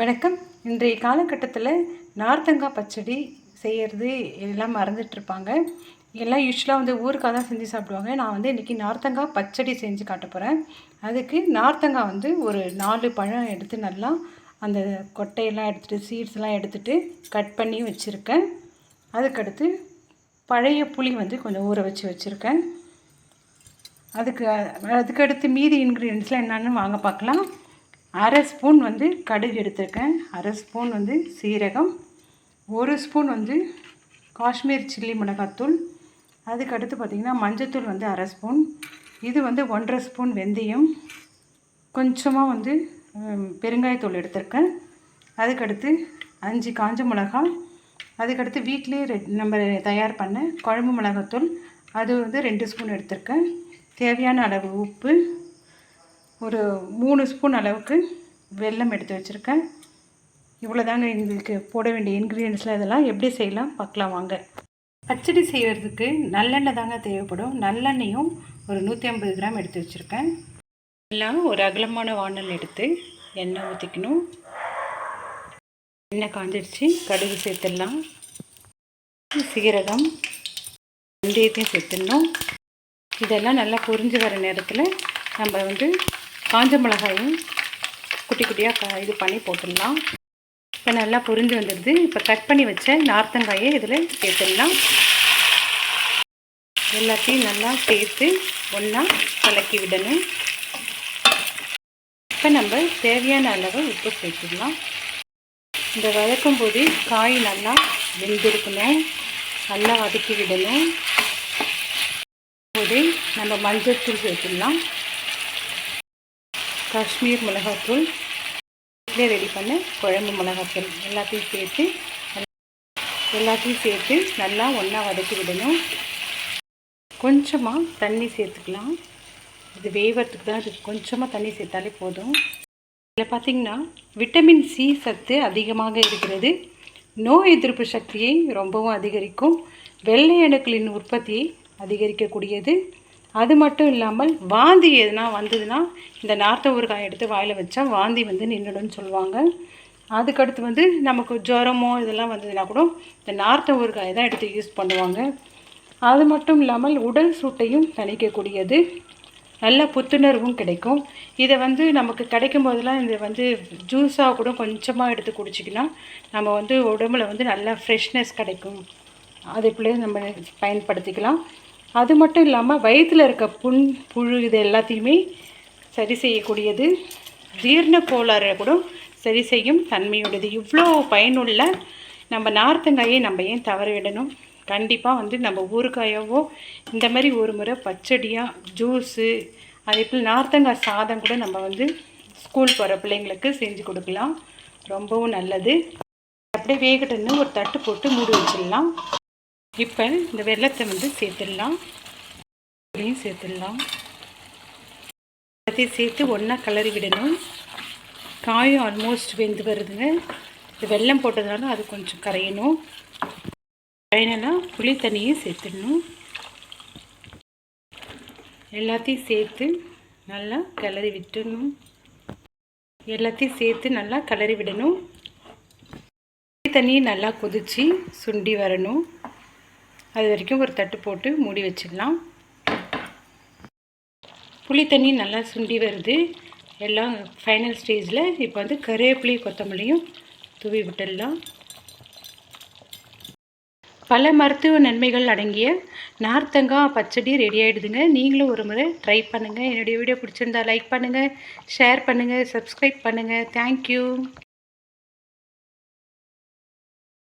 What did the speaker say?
வணக்கம். இன்றைய காலகட்டத்தில் நார்த்தங்காய் பச்சடி செய்கிறது எல்லாம் மறந்துட்டுருப்பாங்க எல்லாம் யூஸ்வலாக வந்து ஊருக்காக தான் செஞ்சு சாப்பிடுவாங்க. நான் வந்து இன்றைக்கி நார்த்தங்காய் பச்சடி செஞ்சு காட்ட போகிறேன் அதுக்கு நார்த்தங்காய் வந்து ஒரு நாலு பழம் எடுத்து நல்லா அந்த கொட்டையெல்லாம் எடுத்துகிட்டு சீட்ஸ்லாம் எடுத்துகிட்டு கட் பண்ணி வச்சுருக்கேன். அதுக்கடுத்து பழைய புளி வந்து கொஞ்சம் ஊற வச்சு வச்சுருக்கேன். அதுக்கு அதுக்கடுத்து மீதி இன்க்ரீடியன்ஸ்லாம் என்னென்னு வாங்க பார்க்கலாம். அரை ஸ்பூன் வந்து கடுகு எடுத்திருக்கேன். அரை ஸ்பூன் வந்து சீரகம். ஒரு ஸ்பூன் வந்து காஷ்மீர் சில்லி மிளகாத்தூள். அதுக்கடுத்து பார்த்திங்கன்னா மஞ்சத்தூள் வந்து அரை ஸ்பூன். இது வந்து ஒன்றரை ஸ்பூன் வெந்தயம். கொஞ்சமாக வந்து பெருங்காயத்தூள் எடுத்திருக்கேன். அதுக்கடுத்து அஞ்சு காஞ்ச மிளகாய் அதுக்கடுத்து வீட்டிலே ரெட் நம்ம தயார் பண்ண குழம்பு மிளகாத்தூள். அது வந்து ரெண்டு ஸ்பூன் எடுத்திருக்கேன். தேவையான அளவு உப்பு. ஒரு மூணு ஸ்பூன் அளவுக்கு வெல்லம் எடுத்து வச்சுருக்கேன். இவ்வளோ தாங்க எங்களுக்கு போட வேண்டிய இன்க்ரீடியன்ஸ்லாம் இதெல்லாம். எப்படி செய்யலாம்? பார்க்கலாம் வாங்க. பச்சடி செய்கிறதுக்கு நல்லெண்ணெய் தாங்க தேவைப்படும். நல்லெண்ணெயும் ஒரு நூற்றி ஐம்பது கிராம் எடுத்து வச்சுருக்கேன். எல்லாம் ஒரு அகலமான வானல் எடுத்து எண்ணெய் ஊற்றிக்கணும் எண்ணெய் காஞ்சிடுச்சு கடுகு சேர்த்துடலாம். சீரகம் வெந்தயத்தையும் சேர்த்துடணும். இதெல்லாம் நல்லா புரிஞ்சு வர நேரத்தில் நம்ம வந்து காஞ்ச மிளகாயும் குட்டி குட்டியாக இது பண்ணி போட்டுடலாம். இப்போ நல்லா புரிஞ்சு வந்துடுது. இப்போ கட் பண்ணி வச்ச நார்த்தங்காயை இதில் சேர்த்துடலாம். எல்லாத்தையும் நல்லா சேர்த்து ஒன்றா கலக்கி விடணும். இப்போ நம்ம தேவையான அளவு உப்பு சேர்த்துடலாம். இந்த வதக்கும் போது காய் நல்லா வெந்திருக்கணும். நல்லா வதக்கி விடணும். போது நம்ம மஞ்சள் தூள் சேர்த்துடலாம். காஷ்மீர் மிளகாத்தூள் வீட்டிலே ரெடி பண்ண குழம்பு மிளகாத்தூள் எல்லாத்தையும் சேர்த்து எல்லாத்தையும் சேர்த்து நல்லா ஒன்றா வதக்கி விடணும். கொஞ்சமாக தண்ணி சேர்த்துக்கலாம். இது வேவறதுக்கு தான் இது கொஞ்சமாக தண்ணி சேர்த்தாலே போதும். இதில் பார்த்திங்கன்னா விட்டமின் சி சத்து அதிகமாக இருக்கிறது. நோய் எதிர்ப்பு சக்தியை ரொம்பவும் அதிகரிக்கும். வெள்ளை அணுக்களின் உற்பத்தியை அதிகரிக்கக்கூடியது. அது மட்டும் இல்லாமல் வாந்தி எதுனா வந்ததுன்னா இந்த நார்த்த ஊறுகாய் எடுத்து வாயில் வச்சா வாந்தி வந்து நின்றுடும்னு சொல்லுவாங்க. அதுக்கடுத்து வந்து நமக்கு ஜுரமோ இதெல்லாம் வந்ததுன்னா கூட இந்த நார்த்த ஊறுகாய் தான் எடுத்து யூஸ் பண்ணுவாங்க. அது மட்டும் இல்லாமல் உடல் சூட்டையும் தணிக்கக்கூடியது. நல்ல புத்துணர்வும் கிடைக்கும். இதை வந்து நமக்கு கிடைக்கும் போதெல்லாம் இந்த வந்து ஜூஸாக கூட கொஞ்சமாக எடுத்து குடிச்சிக்கலாம் நம்ம வந்து உடம்புல வந்து நல்லா ஃப்ரெஷ்னஸ் கிடைக்கும். அது போல நம்ம பயன்படுத்திக்கலாம். அது மட்டும் இல்லாமல் வயிற்றில் இருக்க புண் புழு இது எல்லாத்தையுமே சரி செய்யக்கூடியது. ஜீரண கோளாறு கூட சரி செய்யும் தன்மையுடையது. இவ்வளோ பயனுள்ள நம்ம நார்த்தங்காயை நம்ம ஏன் தவறவிடணும்? கண்டிப்பாக வந்து நம்ம ஊறுகாயவோ இந்த மாதிரி ஒரு முறை பச்சடியாக ஜூஸு அதே போல் நார்த்தங்காய் சாதம் கூட நம்ம வந்து ஸ்கூல் போகிற பிள்ளைங்களுக்கு செஞ்சு கொடுக்கலாம். ரொம்பவும் நல்லது. அப்படியே வேகட்டுன்னு ஒரு தட்டு போட்டு மூடி வச்சிடலாம். இப்போ இந்த வெள்ளத்தை வந்து சேர்த்துடலாம். புளியும் சேர்த்துடலாம். எல்லாத்தையும் சேர்த்து ஒன்றா கலரி விடணும் காயும் ஆல்மோஸ்ட் வெந்து வருதுங்க. இது வெள்ளம் போட்டதுனால அது கொஞ்சம் கரையணும். ஃபைனலாக புளி தண்ணியும் சேர்த்துடணும். எல்லாத்தையும் சேர்த்து நல்லா கிளறி விட்டுடணும் எல்லாத்தையும் சேர்த்து நல்லா கிளறி விடணும் தண்ணியை நல்லா கொதித்து சுண்டி வரணும். அது வரைக்கும் ஒரு தட்டு போட்டு மூடி வச்சிடலாம். புளி தண்ணி நல்லா சுண்டி வருது. எல்லாம் ஃபைனல் ஸ்டேஜில் இப்போ வந்து கருவேப்பிலை கொத்தமல்லியும் தூவி விட்டுடலாம். பல மருத்துவ நன்மைகள் அடங்கிய நார்த்தங்காய் பச்சடி ரெடி ஆகிடுதுங்க நீங்களும் ஒரு முறை ட்ரை பண்ணுங்கள் என்னுடைய வீடியோ பிடிச்சிருந்தா லைக் பண்ணுங்கள் ஷேர் பண்ணுங்கள் சப்ஸ்கிரைப் பண்ணுங்கள் தேங்க்யூ